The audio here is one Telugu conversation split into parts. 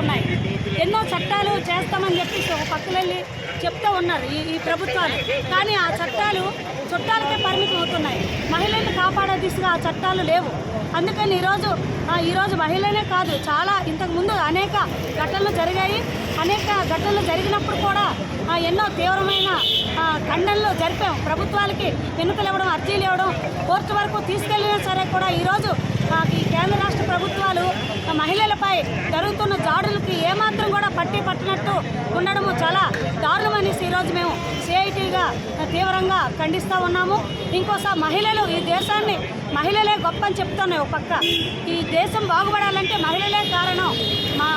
ఉన్నాయి. ఎన్నో చట్టాలు చేస్తామని చెప్పి ఒక పక్కన వెళ్ళి చెప్తూ ఉన్నారు ఈ ఈ ప్రభుత్వాలు. కానీ ఆ చట్టాలు చుట్టాలకే పరిమితం అవుతున్నాయి. మహిళలను కాపాడే దిశగా ఆ చట్టాలు లేవు. అందుకని ఈరోజు ఈరోజు మహిళలే కాదు చాలా ఇంతకుముందు అనేక ఘటనలు జరిగాయి. అనేక ఘటనలు జరిగినప్పుడు కూడా ఎన్నో తీవ్రమైన ఖండనలు జరిపాం. ప్రభుత్వాలకి వెనుకలు ఇవ్వడం అర్జీలు ఇవ్వడం కోర్టు వరకు తీసుకెళ్ళినా సరే కూడా ఈరోజు ఈ కేంద్ర రాష్ట్ర ప్రభుత్వాలు మహిళలపై జరుగుతున్న దాడులకి ఏమాత్రం కూడా పట్టి పట్టినట్టు ఉండడము చాలా దారుణమనేసి ఈరోజు మేము సిఐటిగా తీవ్రంగా ఖండిస్తూ ఉన్నాము. ఇంకోసారి మహిళలు ఈ దేశాన్ని మహిళలే గొప్ప అని చెప్తున్నాయి ఒక పక్క. ఈ దేశం బాగుపడాలంటే మహిళలే కారణం. మా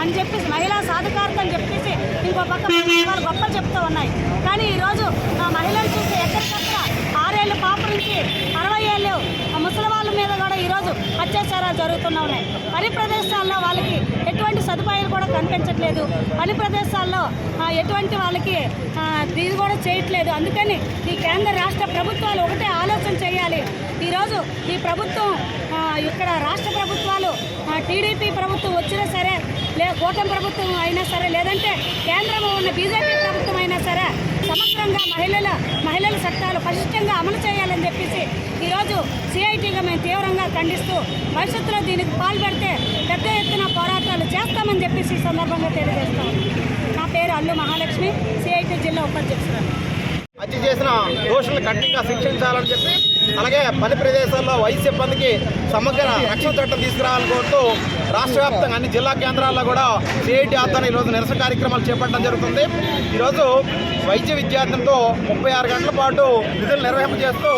అని చెప్పేసి మహిళా సాధికారత అని చెప్పేసి ఇంకో పక్క వాళ్ళు గొప్ప చెప్తూ ఉన్నాయి. కానీ ఈరోజు ఆ మహిళలు చూస్తే ఎక్కడికక్కడ ఆరేళ్ళు పాప నుంచి అరవై ఏళ్ళు ఆ ముసలి వాళ్ళ మీద కూడా ఈరోజు అత్యాచారాలు జరుగుతూ ఉన్నాయి. పని ప్రదేశాల్లో వాళ్ళకి ఎటువంటి సదుపాయాలు కూడా కనిపించట్లేదు. పని ప్రదేశాల్లో ఎటువంటి వాళ్ళకి ఆ, ఇది కూడా చేయట్లేదు. అందుకని ఈ కేంద్ర రాష్ట్ర ప్రభుత్వాలు ఒకటే ఆలోచన చేయాలి. ఈరోజు ఈ ప్రభుత్వం ఇక్కడ రాష్ట్ర ప్రభుత్వాలు టీడీపీ ప్రభుత్వం వచ్చినా సరే లే కూటమి ప్రభుత్వం అయినా సరే లేదంటే కేంద్రంలో ఉన్న బీజేపీ ప్రభుత్వం అయినా సరే సమగ్రంగా మహిళల మహిళల చట్టాలు పటిష్టంగా అమలు చేయాలని చెప్పేసి ఈరోజు సిఐటిగా మేము తీవ్రంగా ఖండిస్తూ భవిష్యత్తులో దీనికి పాల్పడితే పెద్ద ఎత్తున పోరాటాలు చేస్తామని చెప్పేసి ఈ సందర్భంగా తెలియజేస్తాం నా పేరు అల్లు మహాలక్ష్మి సిఐటి జిల్లా ఉపాధ్యక్షురాలు. హత్య చేసిన దోషులను కఠినంగా శిక్షించాలని చెప్పి అలాగే పని ప్రదేశాల్లో వైద్య సిబ్బందికి సమగ్ర రక్షణ చట్టం తీసుకురావాలని కోరుతూ రాష్ట్ర వ్యాప్తంగా అన్ని జిల్లా కేంద్రాల్లో కూడా సిఐటి ఆధ్వర్యంలో ఈరోజు నిరసన కార్యక్రమాలు చేపట్టడం జరుగుతుంది. ఈరోజు వైద్య విద్యార్థులతో ముప్పై ఆరు గంటల పాటు విధులు నిర్వహింపజేస్తూ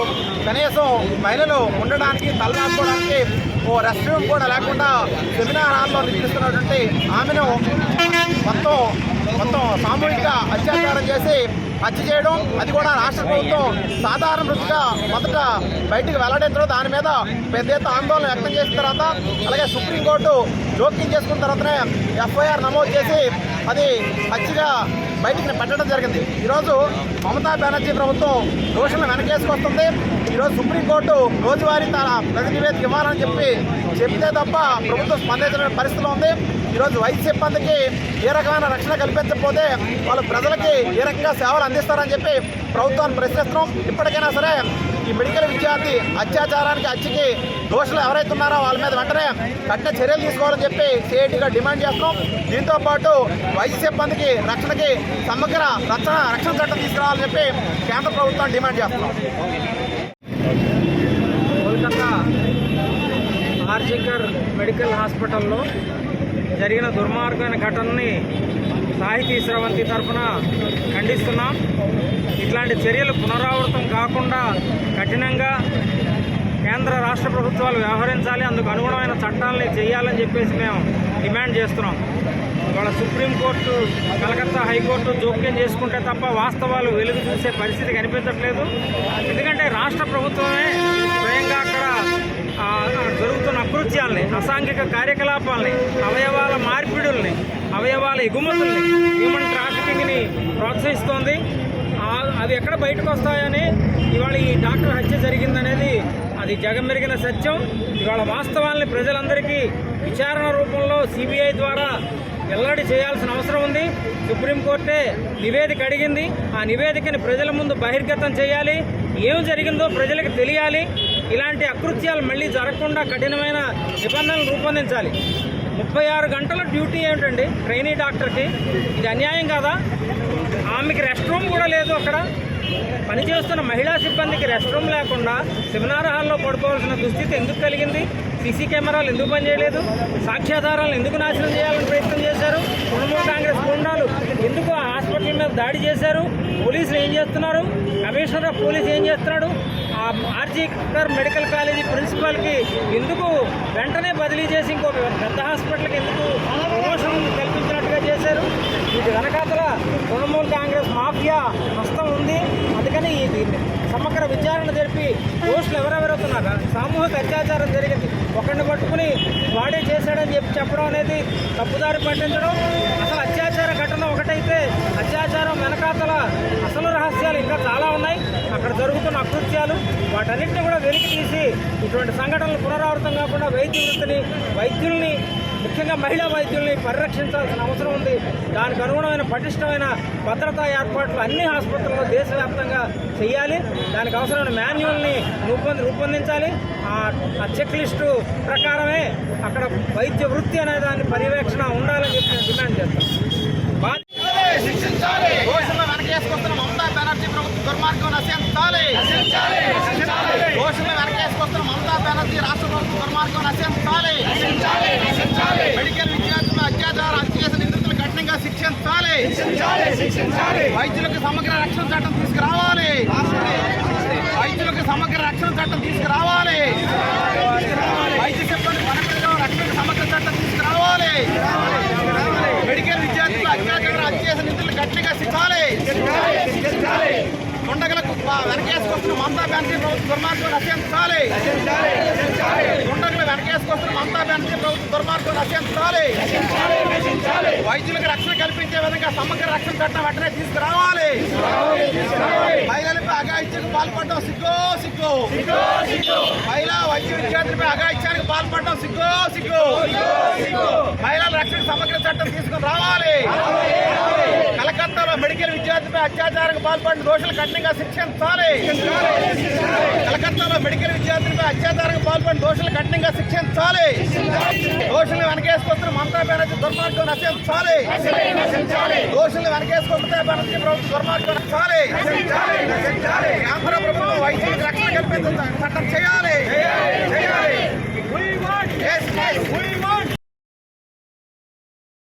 కనీసం మహిళలు ఉండడానికి తలదాచుకోవడానికి ఓ రెస్ట్ రూమ్ కూడా లేకుండా సెమినార్ హాల్లో నిర్మిస్తున్నటువంటి ఆమెను మొత్తం మొత్తం సామూహిక అత్యాచారం చేసి హత్య చేయడం అది కూడా రాష్ట్ర ప్రభుత్వం సాధారణ వృత్తిగా మొదట బయటికి వెల్లడించడం దాని మీద పెద్ద ఎత్తున ఆందోళన వ్యక్తం చేసిన తర్వాత అలాగే సుప్రీంకోర్టు జోక్యం చేసుకున్న తర్వాతనే ఎఫ్ఐఆర్ నమోదు చేసి అది హత్యగా బయటికి పెట్టడం జరిగింది. ఈరోజు మమతా బెనర్జీ ప్రభుత్వం దోషులను వెనకేసుకొస్తుంది. ఈరోజు సుప్రీంకోర్టు రోజువారీ తన ప్రతి నివేదిక ఇవ్వాలని చెప్పి చెప్తే తప్ప ప్రభుత్వం స్పందించిన పరిస్థితిలో ఉంది. ఈరోజు వైద్య సిబ్బందికి ఏ రకమైన రక్షణ కల్పించకపోతే వాళ్ళు ప్రజలకి ఏ రకంగా సేవలు అందిస్తారని చెప్పి ప్రభుత్వాన్ని ప్రశ్నిస్తున్నాం. ఇప్పటికైనా సరే ఈ మెడికల్ విద్యార్థి అత్యాచారానికి హత్యకి దోషులు ఎవరైతే ఉన్నారో వాళ్ళ మీద వెంటనే కఠిన చర్యలు తీసుకోవాలని చెప్పి సిఐటిగా డిమాండ్ చేస్తున్నాం. దీంతో పాటు వైద్య సిబ్బందికి రక్షణకి సమగ్ర రక్షణ రక్షణ చట్టం తీసుకురావాలని చెప్పి కేంద్ర ప్రభుత్వం డిమాండ్ చేస్తున్నాం. కోల్కతా ఆర్జికర్ మెడికల్ హాస్పిటల్లో జరిగిన దుర్మార్గమైన ఘటనని సాహితీ స్రవంతి తరఫున ఖండిస్తున్నాం. ఇట్లాంటి చర్యలు పునరావృతం కాకుండా కఠినంగా కేంద్ర రాష్ట్ర ప్రభుత్వాలు వ్యవహరించాలి అందుకు అనుగుణమైన చట్టాలని చేయాలని చెప్పేసి మేము డిమాండ్ చేస్తున్నాం. ఇవాళ సుప్రీంకోర్టు కలకత్తా హైకోర్టు జోక్యం చేసుకుంటే తప్ప వాస్తవాలు వెలుగు చూసే పరిస్థితి కనిపించట్లేదు. ఎందుకంటే రాష్ట్ర ప్రభుత్వమే అకృత్యాల్ని అసాంఘిక కార్యకలాపాలని అవయవాల మార్పిడుల్ని అవయవాల ఎగుమతుల్ని హ్యూమన్ ట్రాఫికింగ్ని ప్రోత్సహిస్తోంది. అవి ఎక్కడ బయటకు వస్తాయని ఇవాళ ఈ డాక్టర్ హత్య జరిగిందనేది అది జగమెరిగిన సత్యం. ఇవాళ వాస్తవాల్ని ప్రజలందరికీ విచారణ రూపంలో సిబిఐ ద్వారా వెల్లడి చేయాల్సిన అవసరం ఉంది. సుప్రీంకోర్టే నివేదిక అడిగింది. ఆ నివేదికని ప్రజల ముందు బహిర్గతం చేయాలి. ఏం జరిగిందో ప్రజలకు తెలియాలి. ఇలాంటి అకృత్యాలు మళ్ళీ జరగకుండా కఠినమైన నిబంధనలు రూపొందించాలి. ముప్పై ఆరు గంటల డ్యూటీ ఏమిటండి? ట్రైనీ డాక్టర్కి. ఇది అన్యాయం కాదా? ఆమెకి రెస్ట్ రూమ్ కూడా లేదు అక్కడ. పనిచేస్తున్న మహిళా సిబ్బందికి రెస్ట్ రూమ్ లేకుండా సెమినార్ హాల్లో పడుకోవాల్సిన దుస్థితి ఎందుకు కలిగింది? సీసీ కెమెరాలు ఎందుకు పనిచేయలేదు? సాక్ష్యాధారాలను ఎందుకు నాశనం చేయాలని ప్రయత్నం చేశారు? తృణమూల్ కాంగ్రెస్ గుండాలు ఎందుకు ఆ హాస్పిటల్ మీద దాడి చేశారు? పోలీసులు ఏం చేస్తున్నారు? కమిషనర్ ఆఫ్ పోలీస్ ఏం చేస్తున్నాడు? ఆర్జీకర్ మెడికల్ కాలేజీ ప్రిన్సిపాల్కి ఎందుకు వెంటనే బదిలీ చేసి ఇంకో పెద్ద హాస్పిటల్కి ఎందుకు ప్రమోషన్ కల్పించినట్టుగా చేశారు? వీటి వెనకాతల తృణమూల్ కాంగ్రెస్ మాఫియా హస్తం ఉంది. అందుకని ఇది సమగ్ర విచారణ జరిపి దోషులు ఎవరెవరవుతున్నారా? సామూహిక అత్యాచారం జరిగింది. ఒకరిని పట్టుకుని వాడే చేశాడని చెప్పి చెప్పడం అనేది తప్పుదారి పట్టించడం అసలు అత్యాచారం వెనకాతల అసలు రహస్యాలు ఇంకా చాలా ఉన్నాయి. అక్కడ జరుగుతున్న అకృత్యాలు వాటన్నింటినీ కూడా వెలికి తీసి ఇటువంటి సంఘటనలు పునరావృతం కాకుండా వైద్య వృత్తిని వైద్యుల్ని ముఖ్యంగా మహిళా వైద్యుల్ని పరిరక్షించాల్సిన అవసరం ఉంది. దానికి అనుగుణమైన పటిష్టమైన భద్రతా ఏర్పాట్లు అన్ని ఆసుపత్రుల్లో దేశవ్యాప్తంగా చేయాలి దానికి అవసరమైన మాన్యువల్ని రూపొంది రూపొందించాలి. ఆ- ఆ చెక్ లిస్టు ప్రకారమే అక్కడ వైద్య వృత్తి అనే దాని పర్యవేక్షణ ఉండాలని చెప్పి నేను డిమాండ్ చేస్తాను. వెనకేసుకొస్తున్న మమతా బెనర్జీ ప్రభుత్వ దుర్మార్గం నశించాలి. దోషులను వెనకేసుకొస్తున్న మమతా బెనర్జీ రాష్ట్ర ప్రభుత్వ దుర్మార్గం నశించాలి. మెడికల్ విద్యార్థులు అత్యాచార హత్య చేసిన నిందితులు కఠినంగా శిక్షించాలి. వైద్యులకు సమగ్ర రక్షణ చట్టం తీసుకురావాలి. వైద్యులకు సమగ్ర రక్షణ చట్టం తీసుకురావాలి వైద్య సిబ్బంది పనిపడిలో రక్షణ సమగ్ర చట్టం తీసుకురావాలి మెడికల్ విద్యార్థులు అత్యాచార హత్య చేసిన నిందితులు గట్టిగా శిక్షాలి దుండగులకు ప- వెనకేసుకొస్తున్న మమతా బెనర్జీ ప్రభుత్వ దుర్మార్గం రచించాలి గుండకులు వెనకేసుకొస్తున్న మమతా బెనర్జీ ప్రభుత్వ దుర్మార్గం రచించాలి వైద్యులకు రక్షణ కల్పించే విధంగా సమగ్ర రక్షణ చట్టం వెంటనే తీసుకురావాలి మహిళలపై అఘాయిత్యానికి పాల్పడడం సిగ్గో సిగ్గు మహిళా వైద్య విద్యార్థులపై అఘాయిత్యానికి పాల్పడడం సిగ్గో సిగ్గు. మహిళల రక్షణ సమగ్ర చట్టం తీసుకుని రావాలి. కలకత్తాలో మెడికల్ విద్యార్థిపై అత్యాచారానికి పాల్పడిన దోషులు కఠినంగా శిక్షించాలి. కలకత్తాలో మెడికల్ విద్యార్థులపై అత్యాచారానికి పాల్పడిన దోషులు కఠినంగా శిక్షించాలి. దోషులు వెనకేసుకొస్తున్న మమతా బెనర్జీ దుర్మార్గం నశించాలి. దోషులు వెనకేసుకొస్తే బెనర్జీ ప్రభుత్వం దుర్మార్గం నచ్చాలి ఆంధ్ర ప్రభుత్వం వైద్యులకు రక్షణ కల్పించాలి చట్టం చేయాలి. We want. We want